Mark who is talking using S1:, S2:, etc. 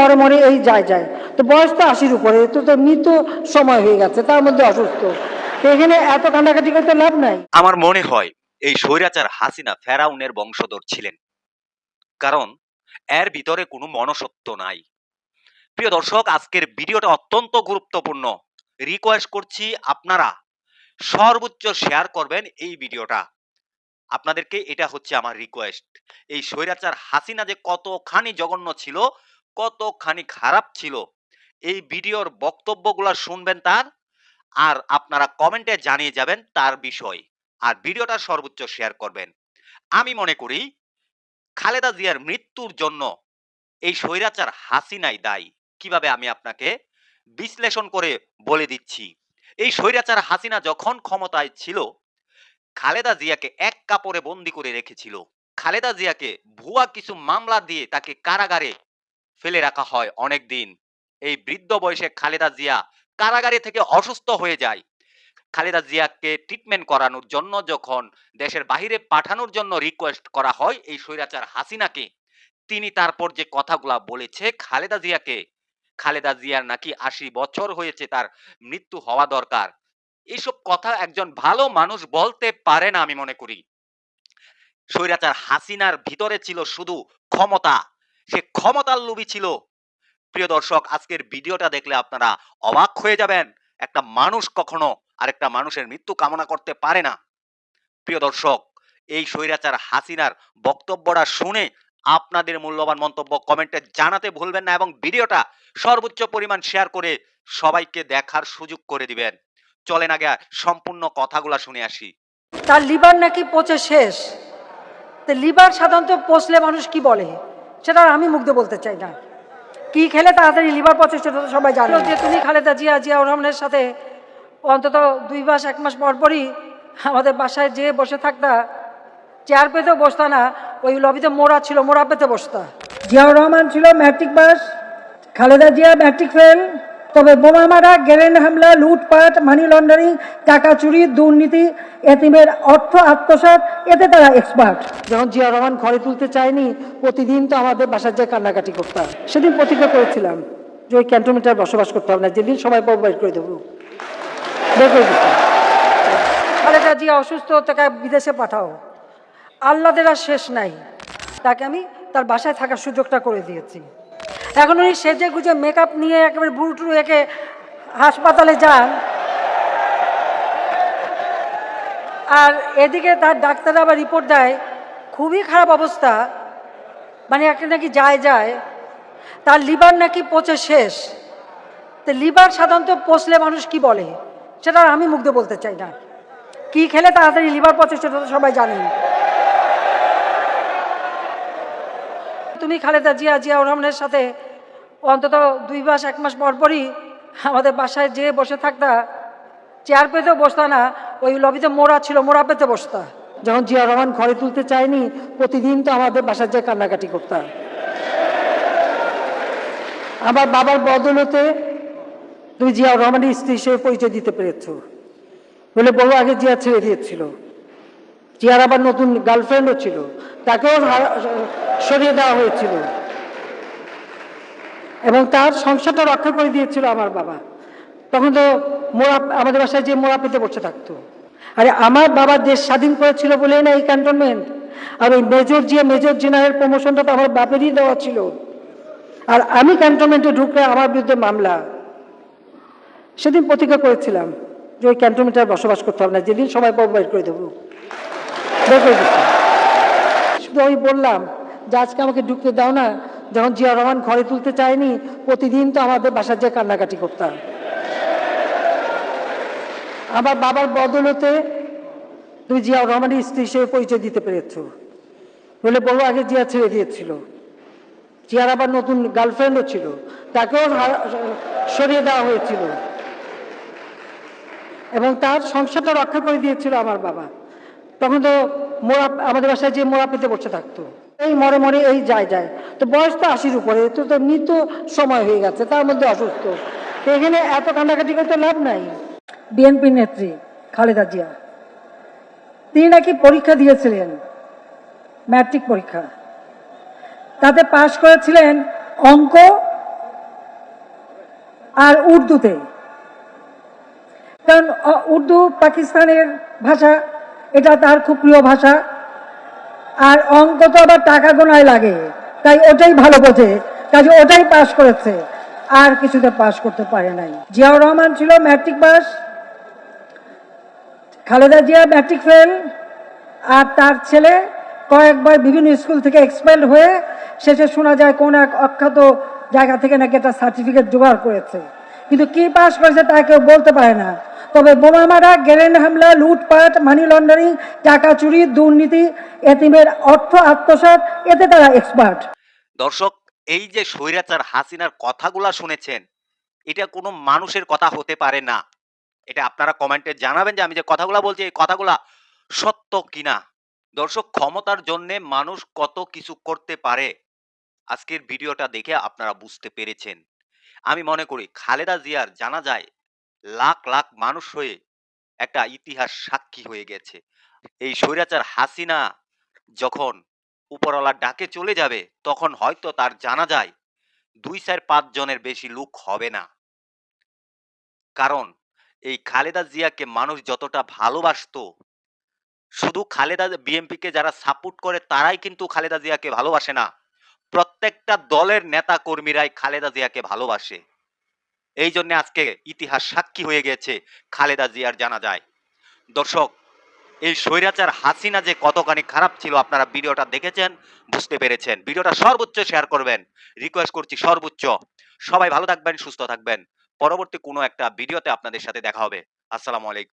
S1: মরে মরে এই যায় যায়। তো বয়স তো আশির উপরে, তো তো মৃত্যু সময় হয়ে গেছে, তার মধ্যে অসুস্থ। এখানে এত কান্নাকাটি করতে লাভ নাই।
S2: আমার মনে হয় এই স্বৈরাচার হাসিনা ফেরাউনের বংশধর ছিলেন। কারণ এর ভিতরে কোনো মনসত্ব নাই। প্রিয় দর্শক, আজকের ভিডিওটা অত্যন্ত গুরুত্বপূর্ণ। রিকোয়েস্ট করছি আপনারা সর্বোচ্চ শেয়ার করবেন এই ভিডিওটা। আপনাদেরকে এটা হচ্ছে আমার রিকোয়েস্ট এই স্বৈরাচার হাসিনা যে কতখানি জঘন্য ছিল কতখানি খারাপ ছিল এই ভিডিওর বক্তব্যগুলো শুনবেন তার আর আপনারা কমেন্টে জানিয়ে যাবেন তার বিষয় আর ভিডিওটা সর্বোচ্চ শেয়ার করবেন। আমি মনে করি খালেদা জিয়ার মৃত্যুর জন্য এই স্বৈরাচার হাসিনাই দায়ী। কীভাবে আমি আপনাকে বিশ্লেষণ করে বলে দিচ্ছি? এই স্বৈরাচার হাসিনা যখন ক্ষমতায় ছিল, খালেদা জিয়াকে এক কাপড়ে বন্দি করে রেখেছিল। খালেদা জিয়াকে ভুয়া কিছু মামলা দিয়ে তাকে কারাগারে ফেলে রাখা হয় অনেক দিন এই বৃদ্ধ বয়সে খালেদা জিয়া কারাগারে থেকে অসুস্থ হয়ে যায়। খালেদা জিয়াকে ট্রিটমেন্ট করানোর জন্য যখন দেশের বাইরে পাঠানোর জন্য রিকোয়েস্ট করা হয় এই স্বৈরাচার হাসিনাকে, তিনি তারপর যে কথাগুলা বলেছে খালেদা জিয়াকে, খালেদা জিয়ার নাকি আশি বছর হয়েছে তার মৃত্যু হওয়া দরকার। এইসব কথা একজন ভালো মানুষ বলতে পারে না আমি মনে করি। স্বৈরাচার হাসিনার ভিতরে ছিল শুধু ক্ষমতা। সে ক্ষমতার লোভী ছিল। প্রিয় দর্শক, আজকের ভিডিওটা দেখলে আপনারা অবাক হয়ে যাবেন। একটা মানুষ কখনো আরেকটা মানুষের মৃত্যু কামনা করতে পারে না। প্রিয় দর্শক, এই স্বৈরাচার হাসিনার বক্তব্যটা শুনে আপনাদের মূল্যবান মন্তব্য কমেন্টে জানাতে ভুলবেন না এবং ভিডিওটা সর্বোচ্চ পরিমাণ শেয়ার করে সবাইকে দেখার সুযোগ করে দিবেন। চলেন আগে সম্পূর্ণ কথাগুলা শুনে আসি।
S1: তার লিভার নাকি পচে শেষ? লিভার সাধারণত পচলে মানুষ কি বলে? সেটা আমি মুগ্ধ বলতে চাই না। কি খেলে তাড়াতাড়ি লিভার পচে সেটা তো সবাই জানো। যে তুমি খালেদা জিয়া জিয়া রহমানের সাথে অন্তত দুই মাস এক মাস পর পরই আমাদের বাসায় যেয়ে বসে থাকতা চেয়ার পেতেও বসতা না ওই লবিতে মোড়া ছিল মোড়া পেতে বসতা। জিয়াউর রহমান ছিল matric pass Khaleda Zia matric fail. তবে বোমা মারা গ্যারেন্ড হামলা, লুটপাট, মানি লন্ডারিং, টাকা চুরি, দুর্নীতি, এতিমের অর্থ আত্মসাৎ, এতে তারা এক্সপার্ট যখন জিয়া রহমান ঘরে তুলতে চায়নি, প্রতিদিন তো আমাদের বাসার যে কান্নাকাটি করতাম, সেদিন প্রতিজ্ঞা করেছিলাম যে ওই ক্যান্টনমেন্টে বসবাস করতে হবে না, যেদিন সবাই বের করে দেবো। বের জিয়া অসুস্থ, তাকে বিদেশে পাঠাও। আল্লাদের আর শেষ নাই। তাকে আমি তার বাসায় থাকার সুযোগটা করে দিয়েছি। এখন উনি সেজে গুজে মেকআপ নিয়ে একেবারে বুড়ুটুরু একে হাসপাতালে যান। আর এদিকে তার ডাক্তাররা আবার রিপোর্ট দেয়, খুবই খারাপ অবস্থা। মানে একটা নাকি যায় যায়। তার লিভার নাকি পচে শেষ। তো লিভার সাধারণত পচলে মানুষ কি বলে? সেটা আমি মুগ্ধ বলতে চাই না। কি খেলে তাড়াতাড়ি লিভার পচে সেটা তো সবাই জানেন। তুমি খালেদা জিয়া জিয়া রহমানের সাথে অন্তত দুই মাস, এক মাস পর পরই আমাদের বাসায় যেয়ে বসে থাকতা, চেয়ার পেতেও বসতা না, ওই লবিতে মোড়া ছিল, মোড়া পেতে বসতা। যখন জিয়া রহমান ঘরে তুলতে চায়নি, প্রতিদিন তো আমাদের বাসায় যে কান্নাকাটি করতাম আমার বাবার বদলতে তুমি জিয়া রহমানের স্ত্রী হিসেবে পরিচয় দিতে পেরেছ। বলে বড় আগে জিয়া ছেড়ে দিয়েছিল। জিয়ার আবার নতুন গার্লফ্রেন্ডও ছিল। তাকেও সরিয়ে দেওয়া হয়েছিল। এবং তার সংসারটা রক্ষা করে দিয়েছিল আমার বাবা। তখন তো মোড়া আমাদের বাসায় যে মোড়া পেতে বসে থাকতো। আরে আমার বাবা দেশ স্বাধীন করেছিল বলেই না এই ক্যান্টনমেন্ট আর ওই মেজর জিয়া মেজর জেনারেল প্রমোশনটা তো আমার বাপেরই দেওয়া ছিল। আর আমি ক্যান্টনমেন্টে ঢুকলে আমার বিরুদ্ধে মামলা। সেদিন প্রতিজ্ঞা করেছিলাম যে ওই ক্যান্টনমেন্টে বসবাস করতে হবে না। যেদিন সবাই বের করে দেবো। শুধু আমি বললাম যে আজকে আমাকে ঢুকতে দাও না যখন জিয়া রহমান ঘরে তুলতে চায়নি, প্রতিদিন তো আমাদের বাসার যে কান্নাকাটি করতাম। আমার বাবার বদলতে তুমি জিয়া রহমানের স্ত্রী হিসেবে পরিচয় দিতে পেরেছ। বলে বড় আগে জিয়া ছেড়ে দিয়েছিল। জিয়ার আবার নতুন গার্লফ্রেন্ডও ছিল। তাকেও সরিয়ে দেওয়া হয়েছিল। এবং তার সংসারটা রক্ষা করে দিয়েছিল আমার বাবা। তখন তো মোড়া আমাদের বাসায় যে মোড়া পেতে বসে থাকতো। এই মরে মরে এই যায় যায়। তো বয়স তো আশির উপরে, তো তো মৃত্যু সময় হয়ে গেছে, তার মধ্যে অসুস্থ। তো এখানে এত কান্নাকাটি করতে লাভ নাই। বিএনপি নেত্রী খালেদা জিয়া, তিনি নাকি পরীক্ষা দিয়েছিলেন, ম্যাট্রিক পরীক্ষা। তাতে পাশ করেছিলেন অঙ্ক আর উর্দুতে। কারণ উর্দু পাকিস্তানের ভাষা, এটা তার খুব প্রিয় ভাষা। আর অঙ্ক তো আবার টাকা গোনায় লাগে। তাই ওটাই ভালো বোঝে, কাজে ওটাই পাশ করেছে। আর কিছুতে পাশ করতে পারে নাই। জিয়াউর রহমান ছিল matric pass, Khaleda Zia matric fail, আর তার ছেলে কয়েকবার বিভিন্ন স্কুল থেকে এক্সপেল হয়ে শেষে শোনা যায় কোন এক অখ্যাত জায়গা থেকে নাকি একটা সার্টিফিকেট জোগাড় করেছে। কিন্তু কি পাস করেছে তা কেউ বলতে পারে না। তবে বোমা মারা গ্যারেন্ড হামলা, লুটপাট, মানি লন্ডারিং, টাকা চুরি, দুর্নীতি, এতিমের অর্থ আত্মসাৎ, এতে তারা এক্সপার্ট
S2: দর্শক, এই যে স্বৈরাচার হাসিনার কথাগুলা শুনেছেন, এটা কোনো মানুষের কথা হতে পারে না। এটা আপনারা কমেন্টে জানাবেন যে আমি যে কথাগুলা বলছি, এই কথাগুলা সত্য কিনা? দর্শক, ক্ষমতার জন্য মানুষ কত কিছু করতে পারে? আজকের ভিডিওটা দেখে আপনারা বুঝতে পেরেছেন। আমি মনে করি খালেদা জিয়ার জানা যায় লাখ লাখ মানুষ হয়ে একটা ইতিহাস সাক্ষী হয়ে গেছে। এই স্বৈরাচার হাসিনা যখন উপরওয়ালার ডাকে চলে যাবে, তখন হয়তো তার জানা যায় দুই চার, পাঁচ জনের বেশি লোক হবে না। কারণ এই খালেদা জিয়াকে মানুষ যতটা ভালোবাসতো, শুধু খালেদা, বিএনপিকে যারা সাপোর্ট করে তারাই কিন্তু খালেদা জিয়াকে ভালোবাসে না। প্রত্যেকটা দলের নেতা কর্মীরাই খালেদা জিয়াকে ভালোবাসে। এই জন্য আজকে ইতিহাস সাক্ষী হয়ে গেছে খালেদা জিয়ার জানা যায়। দর্শক, এই স্বৈরাচার হাসিনা যে কতখানি খারাপ ছিল আপনারা ভিডিওটা দেখেছেন, বুঝতে পেরেছেন। ভিডিওটা সর্বোচ্চ শেয়ার করবেন। রিকোয়েস্ট করছি সর্বোচ্চ। সবাই ভালো থাকবেন, সুস্থ থাকবেন। পরবর্তী কোনো একটা ভিডিওতে আপনাদের সাথে দেখা হবে। আসসালামু আলাইকুম।